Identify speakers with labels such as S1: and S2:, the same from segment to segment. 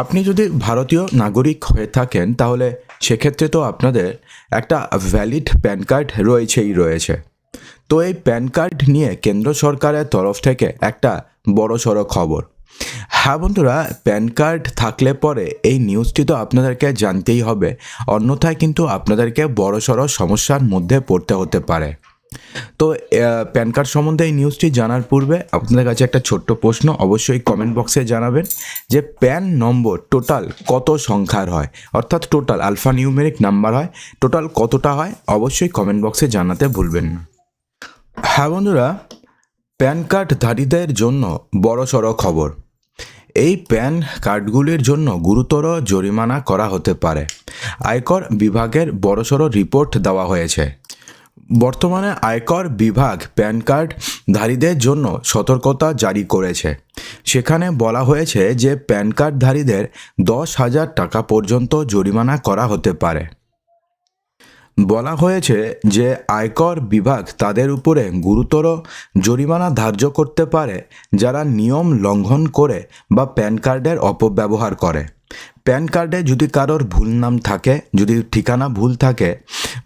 S1: আপনি যদি ভারতীয় নাগরিক হয়ে থাকেন, তাহলে সেক্ষেত্রে তো আপনাদের একটা ভ্যালিড প্যান কার্ড রয়েছেই রয়েছে। তো এই প্যান কার্ড নিয়ে কেন্দ্র সরকারের তরফ থেকে একটা বড় সড়ো খবর। হ্যাঁ বন্ধুরা প্যান কার্ড থাকলে পরে এই নিউজটি তো আপনাদেরকে জানতেই হবে। অন্যথায় কিন্তু আপনাদেরকে বড় সড়ো সমস্যার মধ্যে পড়তে হতে পারে। তো প্যান কার্ড সম্বন্ধে এই নিউজটি জানার পূর্বে আপনাদের কাছে একটা ছোট্ট প্রশ্ন অবশ্যই কমেন্ট বক্সে জানাবেন যে প্যান নম্বর টোটাল কত সংখ্যার হয়? অর্থাৎ টোটাল আলফা নিউমেরিক নাম্বার হয় টোটাল কতটা হয়? অবশ্যই কমেন্ট বক্সে জানাতে ভুলবেন না। হ্যাঁ বন্ধুরা, প্যান কার্ডধারীদের জন্য বড় সড়ো খবর। এই প্যান কার্ডগুলির জন্য গুরুতর জরিমানা করা হতে পারে। আয়কর বিভাগের বড়সড় রিপোর্ট দেওয়া হয়েছে। বর্তমানে আয়কর বিভাগ প্যান কার্ডধারীদের জন্য সতর্কতা জারি করেছে। সেখানে বলা হয়েছে যে প্যান কার্ডধারীদের দশ হাজার টাকা পর্যন্ত জরিমানা করা হতে পারে। বলা হয়েছে যে আয়কর বিভাগ তাদের উপরে গুরুতর জরিমানা ধার্য করতে পারে যারা নিয়ম লঙ্ঘন করে বা প্যান কার্ডের অপব্যবহার করে। প্যান কার্ডে যদি কারোর ভুল নাম থাকে, যদি ঠিকানা ভুল থাকে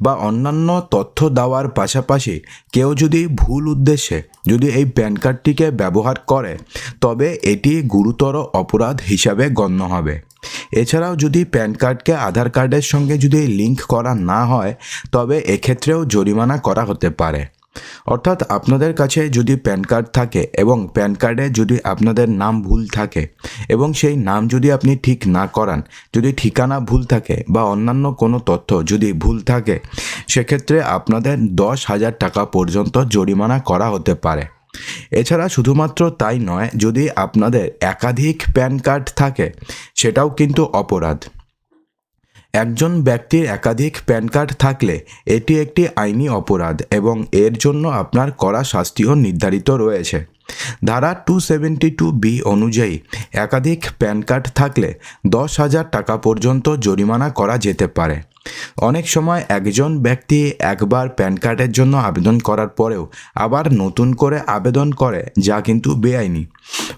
S1: বা অন্যান্য তথ্য দেওয়ার পাশাপাশি কেউ যদি ভুল উদ্দেশ্যে যদি এই প্যান কার্ডটিকে ব্যবহার করে, তবে এটি গুরুতর অপরাধ হিসাবে গণ্য হবে। এছাড়াও যদি প্যান কার্ডকে আধার কার্ডের সঙ্গে যদি লিঙ্ক করা না হয়, তবে এক্ষেত্রেও জরিমানা করা হতে পারে। অর্থাৎ আপনাদের কাছে যদি প্যান কার্ড থাকে এবং প্যান কার্ডে যদি আপনাদের নাম ভুল থাকে এবং সেই নাম যদি আপনি ঠিক না করান, যদি ঠিকানা ভুল থাকে বা অন্যান্য কোনো তথ্য যদি ভুল থাকে, সেক্ষেত্রে আপনাদের দশ হাজার টাকা পর্যন্ত জরিমানা করা হতে পারে। এছাড়া শুধুমাত্র তাই নয়, যদি আপনাদের একাধিক প্যান কার্ড থাকে, সেটাও কিন্তু অপরাধ। একজন ব্যক্তির একাধিক প্যান কার্ড থাকলে এটি একটি আইনি অপরাধ এবং এর জন্য আপনার করা শাস্তিও নির্ধারিত রয়েছে। ধারা টু সেভেন্টি টু বি অনুযায়ী, একাধিক প্যান কার্ড থাকলে দশ হাজার টাকা পর্যন্ত জরিমানা করা যেতে পারে। অনেক সময় একজন ব্যক্তি একবার প্যান কার্ডের জন্য আবেদন করার পরেও আবার নতুন করে আবেদন করে, যা কিন্তু বেআইনি।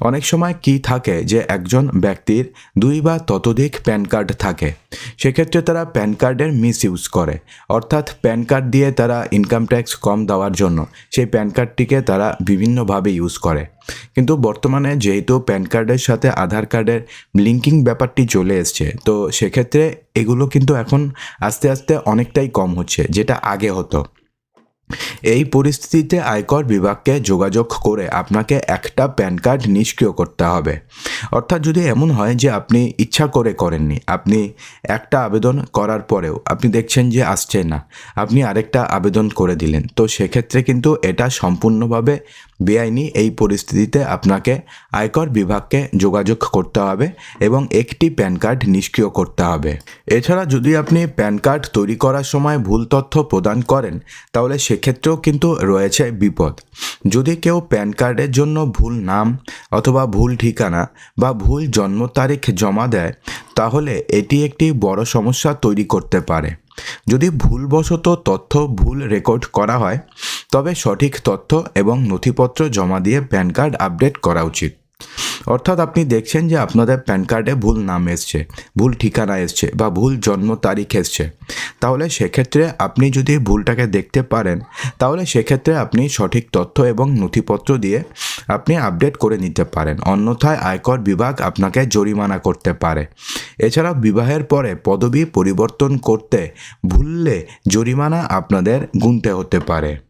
S1: অনেক সময় কি থাকে যে একজন ব্যক্তির দুই বা ততোধিক প্যান কার্ড থাকে, সেক্ষেত্রে তারা প্যান কার্ডের মিস ইউজ করে। অর্থাৎ প্যান কার্ড দিয়ে তারা ইনকাম ট্যাক্স কম দেওয়ার জন্য সেই প্যান কার্ডটিকে তারা বিভিন্নভাবে ইউজ করে। কিন্তু বর্তমানে যেহেতু প্যান কার্ডের সাথে আধার কার্ডের লিঙ্কিং ব্যাপারটি চলে এসছে, তো সেক্ষেত্রে এগুলো কিন্তু এখন আস্তে আস্তে অনেকটাই কম হচ্ছে, যেটা আগে হতো। এই পরিস্থিতিতে আয়কর বিভাগকে যোগাযোগ করে আপনাকে একটা প্যান কার্ড নিষ্ক্রিয় করতে হবে। অর্থাৎ যদি এমন হয় যে আপনি ইচ্ছা করে করেননি, আপনি একটা আবেদন করার পরেও আপনি দেখছেন যে আসছে না, আপনি আরেকটা আবেদন করে দিলেন, তো সেক্ষেত্রে কিন্তু এটা সম্পূর্ণভাবে বেআইনি এই পরিস্থিতিতে আপনাকে আয়কর বিভাগকে যোগাযোগ করতে হবে এবং একটি প্যান কার্ড নিষ্ক্রিয় করতে হবে। এছাড়া যদি আপনি প্যান কার্ড তৈরি করার সময় ভুল তথ্য প্রদান করেন, তাহলে সেক্ষেত্রেও কিন্তু রয়েছে বিপদ। যদি কেউ প্যান কার্ডের জন্য ভুল নাম অথবা ভুল ঠিকানা বা ভুল জন্ম তারিখ জমা দেয়, তাহলে এটি একটি বড় সমস্যা তৈরি করতে পারে। যদি ভুলবশত তথ্য ভুল রেকর্ড করা হয়, তবে সঠিক তথ্য এবং নথিপত্র জমা দিয়ে প্যান কার্ড আপডেট করা উচিত। অর্থাৎ আপনি দেখছেন যে আপনাদের প্যান কার্ডে ভুল নাম এসছে, ভুল ঠিকানা এসছে বা ভুল জন্ম তারিখ এসছে। তাহলে সেক্ষেত্রে আপনি যদি ভুলটাকে দেখতে পারেন, তাহলে সেক্ষেত্রে আপনি সঠিক তথ্য এবং নথিপত্র দিয়ে আপনি আপডেট করে নিতে পারেন। অন্যথায় আয়কর বিভাগ আপনাকে জরিমানা করতে পারে। এছাড়া বিবাহের পরে পদবি পরিবর্তন করতে ভুললে জরিমানা আপনাদের গুনতে হতে পারে।